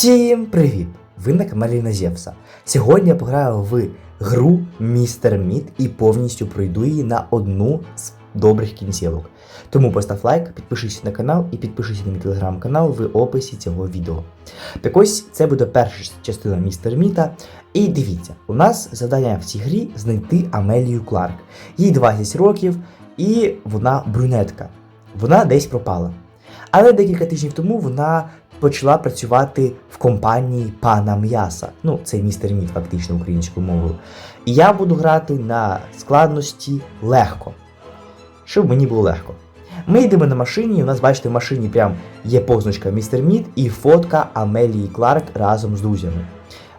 Всім привіт! Ви на каналі Назєвса. Сьогодні я пограю в гру Містер Мід і повністю пройду її на одну з добрих кінцівок. Тому постав лайк, підпишись на канал і підпишись на мій телеграм-канал в описі цього відео. Так ось це буде перша частина Містер Міта. І дивіться, у нас завдання в цій грі знайти Амелію Кларк. Їй 20 років, і вона брюнетка. Вона десь пропала. Але декілька тижнів тому вона почала працювати в компанії пана М'яса. Ну, це містер Мід, фактично українською мовою. І я буду грати на складності легко. Щоб мені було легко. Ми йдемо на машині, і у нас, бачите, в машині прям є позначка Містер Мід і фотка Амелії Кларк разом з друзями.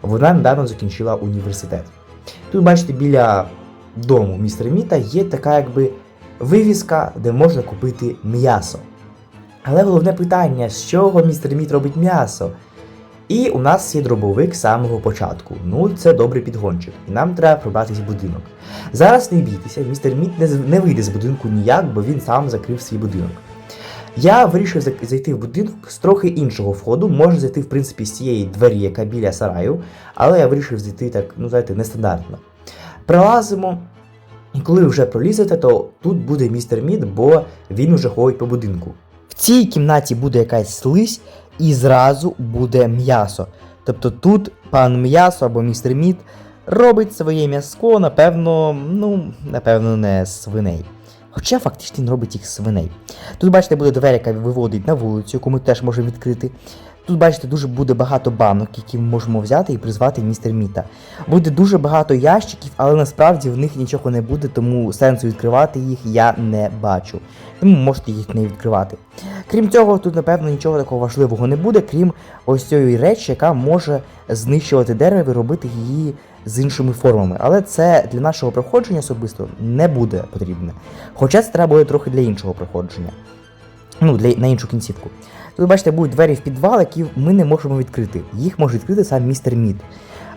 Вона недавно закінчила університет. Тут, бачите, біля дому містера Міта є така якби вивіска, де можна купити м'ясо. Але головне питання, з чого містер Міт робить м'ясо? І у нас є дробовик з самого початку. Ну, це добрий підгончик, і нам треба прибратись в будинок. Зараз не бійтеся, містер Міт не, не вийде з будинку ніяк, бо він сам закрив свій будинок. Я вирішив зайти в будинок з трохи іншого входу. Можна зайти, в принципі, з цієї двері, яка біля сараю, але я вирішив зайти так, ну знаєте, нестандартно. Пролазимо. І коли ви вже пролізете, то тут буде містер Мід, бо він уже ходить по будинку. Цій кімнаті буде якась слизь і зразу буде м'ясо. Тобто тут пан м'ясо або містер Мід робить своє м'яско, напевно, ну, напевно, не свиней. Хоча фактично він робить їх свиней. Тут, бачите, буде двері, яка виводить на вулицю, яку ми теж можемо відкрити. Тут, бачите, дуже буде багато банок, які ми можемо взяти і призвати містер Міта. Буде дуже багато ящиків, але насправді в них нічого не буде, тому сенсу відкривати їх я не бачу. Тому можете їх не відкривати. Крім цього, тут, напевно, нічого такого важливого не буде, крім ось цієї речі, яка може знищувати дерево і робити її з іншими формами. Але це для нашого проходження особисто не буде потрібне. Хоча це треба буде трохи для іншого проходження. Ну, для, на іншу кінцівку. Тут, бачите, будуть двері в підвал, які ми не можемо відкрити. Їх може відкрити сам містер Мід.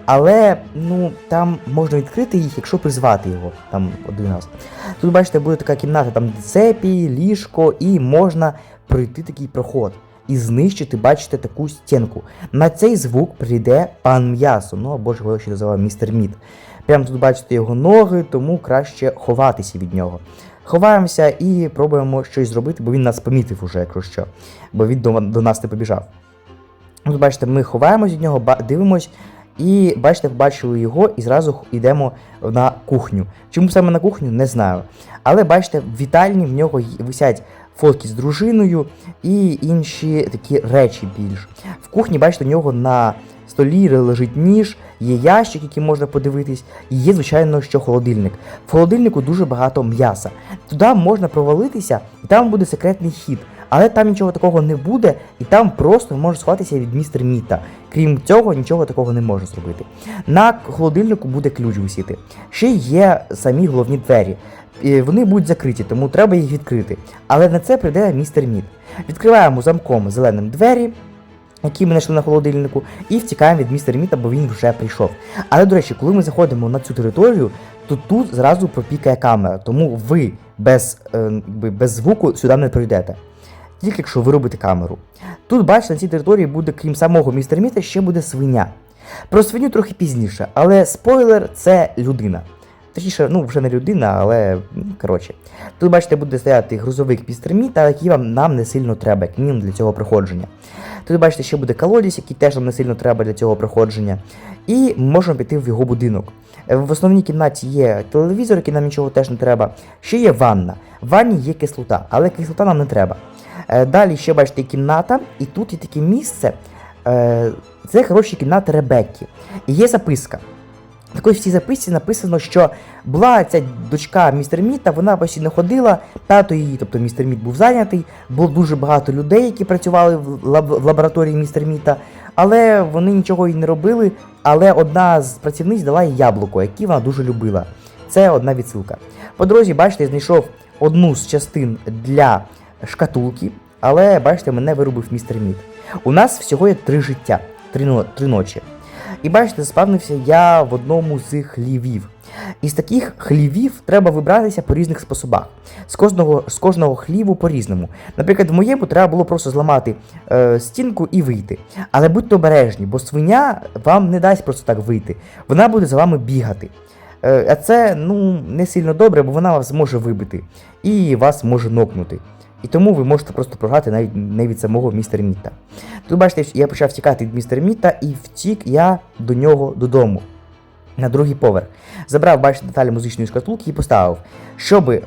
Але ну там можна відкрити їх, якщо призвати його там один раз. Тут, бачите, буде така кімната, там цепі, ліжко, і можна пройти такий проход і знищити, бачите, таку стінку. На цей звук прийде пан м'ясо, ну або ж його ще називав містер Мід. Прямо тут бачите його ноги, тому краще ховатися від нього. Ховаємося і пробуємо щось зробити, бо він нас помітив уже, якщо що, бо він до, до нас не побіжав. Тут бачите, ми ховаємось від нього, дивимось, і бачите, побачили його і зразу йдемо на кухню. Чому саме на кухню, не знаю. Але бачите, в вітальні в нього висять фотки з дружиною і інші такі речі більш. В кухні, бачите, у нього на столі лежить ніж, є ящик, який можна подивитись, і є, звичайно, що холодильник. В холодильнику дуже багато м'яса. Туди можна провалитися, і там буде секретний хід. Але там нічого такого не буде, і там просто можна сховатися від містер Міта. Крім цього, нічого такого не можна зробити. На холодильнику буде ключ висіти. Ще є самі головні двері. І Вони будуть закриті, тому треба їх відкрити. Але на це прийде містер Мід. Відкриваємо замком зеленим двері, які ми знайшли на холодильнику, і втікаємо від містера Міта, бо він вже прийшов. Але, до речі, коли ми заходимо на цю територію, то тут зразу пропікає камера, тому ви без, е, без звуку сюди не пройдете. Тільки якщо виробите камеру. Тут, бачите, на цій території буде, крім самого містера Міта, ще буде свиня. Про свиню трохи пізніше, але спойлер це людина. Точніше, ну вже не людина, але коротше. Тут, бачите, буде стояти грузовик містер Міта, який вам нам не сильно треба, як мінімум для цього проходження. Тут, бачите, ще буде колодязь, який теж нам не сильно треба для цього проходження. І можемо піти в його будинок. Е, В основній кімнаті є телевізор, який нам нічого теж не треба. Ще є ванна. В ванні є кислота, але кислота нам не треба. Е, Далі ще бачите кімната, і тут є таке місце. Е, Це хороші кімната Ребекки. І є записка. Так ось в цій записці написано, що була ця дочка містер Міта, вона постійно ходила, тато її, тобто містер Міт був зайнятий, було дуже багато людей, які працювали в, лаб- в лабораторії містер Міта, але вони нічого їй не робили. Але одна з працівниць дала їй яблуко, яке вона дуже любила. Це одна відсилка. По дорозі, бачите, я знайшов одну з частин для шкатулки, але бачите, мене вирубив містер Міт. У нас всього є три життя, три, три ночі. І бачите, заспавнився я в одному з хлівів. Із таких хлівів треба вибратися по різних способах. З кожного, з кожного хліву по-різному. Наприклад, в моєму треба було просто зламати е, стінку і вийти. Але будьте обережні, бо свиня вам не дасть просто так вийти. Вона буде за вами бігати. Е, а це ну, не сильно добре, бо вона вас може вибити і вас може нокнути. І тому ви можете просто програти навіть не від самого містера Міта. Тут бачите, я почав втікати від містер Міта і втік я до нього додому. На другий поверх. Забрав, бачите, деталі музичної шкатулки і поставив. Щоб е,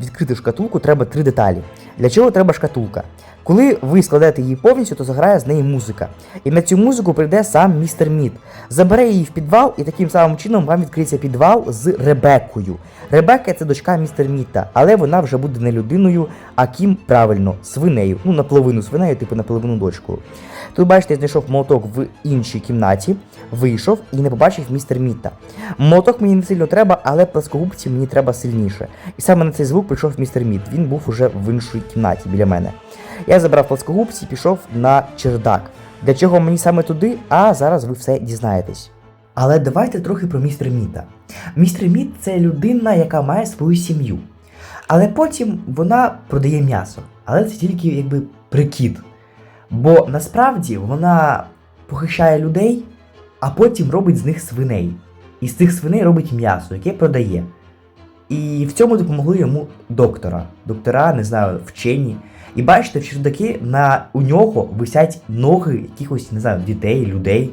відкрити шкатулку, треба три деталі. Для чого треба шкатулка? Коли ви складете її повністю, то заграє з неї музика. І на цю музику прийде сам містер Мід. Забере її в підвал, і таким самим чином вам відкриється підвал з Ребеккою. Ребекка це дочка містер Міта, але вона вже буде не людиною, а ким правильно, свинею. Ну, наполовину свинею, типу наполовину дочкою. Тут, бачите, я знайшов молоток в іншій кімнаті, вийшов і не побачив містер Міта. Молоток мені не сильно треба, але пласкогубці мені треба сильніше. І саме на цей звук прийшов містер Міт. Він був уже в іншій кімнаті біля мене. Я забрав пласкогубці і пішов на чердак. Для чого мені саме туди, а зараз ви все дізнаєтесь. Але давайте трохи про містера Міта. Містер Міт це людина, яка має свою сім'ю. Але потім вона продає м'ясо. Але це тільки якби прикид. Бо насправді вона похищає людей, а потім робить з них свиней. І з цих свиней робить м'ясо, яке продає. І в цьому допомогли йому доктора. Доктора, не знаю, вчені. І бачите, в чердаки на у нього висять ноги якихось, не знаю, дітей, людей.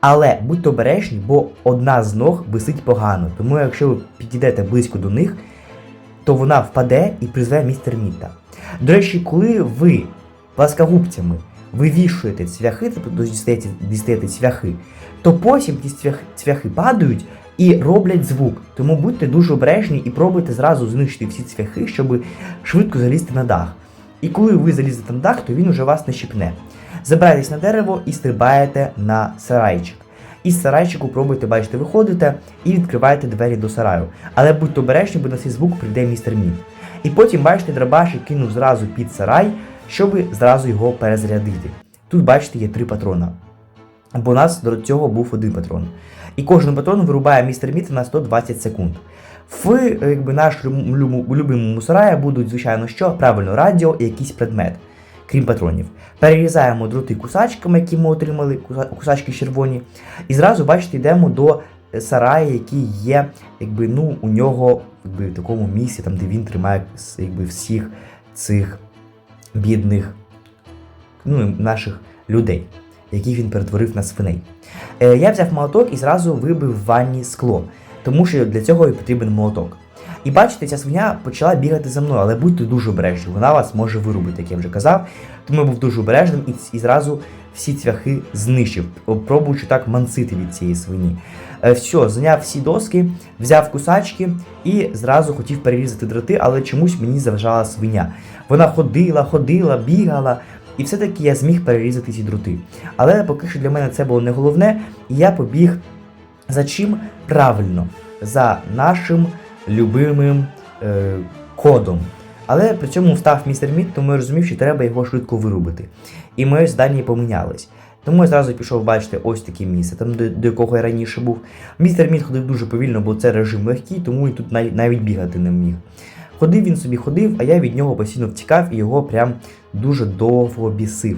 Але будьте обережні, бо одна з ног висить погано. Тому якщо ви підійдете близько до них, то вона впаде і призве містер Міта. До речі, коли ви пласкогубцями вивішуєте цвяхи, тобто дістаєте, дістаєте цвяхи, то потім ті цвях, цвяхи падають і роблять звук. Тому будьте дуже обережні і пробуйте зразу знищити всі цвяхи, щоб швидко залізти на дах. І коли ви залізете на дах, то він уже вас не щипне. Забирайтесь на дерево і стрибаєте на сарайчик. Із сарайчику пробуйте, бачите, виходите і відкриваєте двері до сараю. Але будьте обережні, бо на цей звук прийде містер Мід. І потім, бачите, драбашик кинув зразу під сарай, щоб зразу його перезарядити. Тут, бачите, є три патрона. Бо у нас до цього був один патрон. І кожен патрон вирубає містер Мід на 120 секунд. В якби, наш улюбленому сараї будуть, звичайно, що правильно радіо і якийсь предмет, крім патронів. Перерізаємо дроти кусачками, які ми отримали, кусачки червоні. І зразу, бачите, йдемо до сараю, який є якби, ну, у нього якби, в такому місці, там, де він тримає якби, всіх цих бідних ну, наших людей, яких він перетворив на свиней. Е, я взяв молоток і зразу вибив в ванні скло тому що для цього і потрібен молоток. І бачите, ця свиня почала бігати за мною, але будьте дуже обережні, вона вас може вирубити, як я вже казав. Тому я був дуже обережним і, і зразу всі цвяхи знищив, пробуючи так мансити від цієї свині. Е, все, зайняв всі доски, взяв кусачки і зразу хотів перерізати дроти, але чомусь мені заважала свиня. Вона ходила, ходила, бігала. І все-таки я зміг перерізати ці дроти. Але поки що для мене це було не головне, і я побіг за чим правильно? За нашим любимим е, кодом. Але при цьому встав містер Мід, тому я розумів, що треба його швидко вирубити. І мої здання помінялись. Тому я зразу пішов бачити ось таке місце, там до, до якого я раніше був. Містер Мід ходив дуже повільно, бо це режим легкий, тому і тут навіть, навіть бігати не міг. Ходив він собі ходив, а я від нього постійно втікав і його прям дуже довго бісив.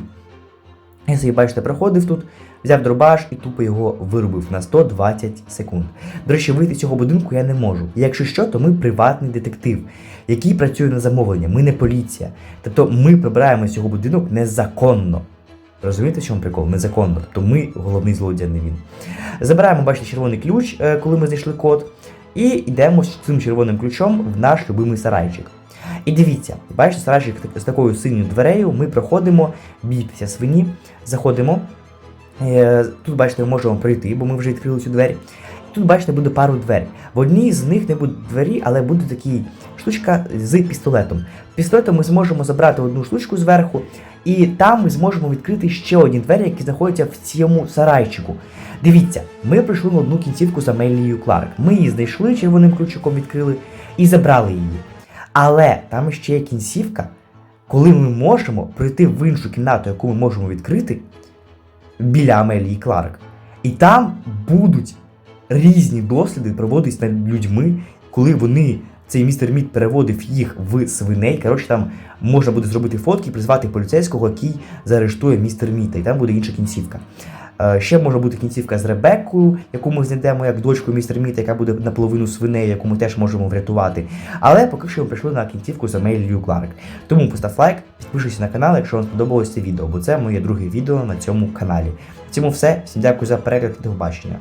Я собі, бачите, проходив тут, взяв дробаш і тупо його вирубив на 120 секунд. До речі, вийти з цього будинку я не можу. Якщо що, то ми приватний детектив, який працює на замовлення. Ми не поліція. Тобто ми прибираємо з цього будинок незаконно. Розумієте, в чому прикол? Незаконно. Тобто ми головний злодій, не він. Забираємо, бачите, червоний ключ, е, коли ми знайшли код, і йдемо з цим червоним ключом в наш любимий сарайчик. І дивіться, бачите, сарайчик з такою синьою дверею ми проходимо, бійтеся свині, заходимо. Е, тут, бачите, ми можемо пройти, бо ми вже відкрили цю двері. Тут, бачите, буде пару двері. В одній з них не буде двері, але буде така штучка з пістолетом. Пістолетом ми зможемо забрати одну штучку зверху, і там ми зможемо відкрити ще одні двері, які знаходяться в цьому сарайчику. Дивіться, ми прийшли на одну кінцівку за Мелією Кларк. Ми її знайшли, червоним ключиком відкрили і забрали її. Але там ще є кінцівка, коли ми можемо прийти в іншу кімнату, яку ми можемо відкрити біля Амелії Кларк. І там будуть різні досліди проводитись над людьми, коли вони. Цей містер Мід переводив їх в свиней. Коротше, там можна буде зробити фотки, призвати поліцейського, який заарештує містер Міта, і там буде інша кінцівка. Е, Ще може бути кінцівка з Ребеккою, яку ми знайдемо як дочку містер Міта, яка буде наполовину свиней, яку ми теж можемо врятувати. Але поки що ми прийшли на кінцівку за Мейлію Кларк. Тому постав лайк, підпишися на канал, якщо вам сподобалось це відео, бо це моє друге відео на цьому каналі. В цьому все. Всім дякую за перегляд і до побачення.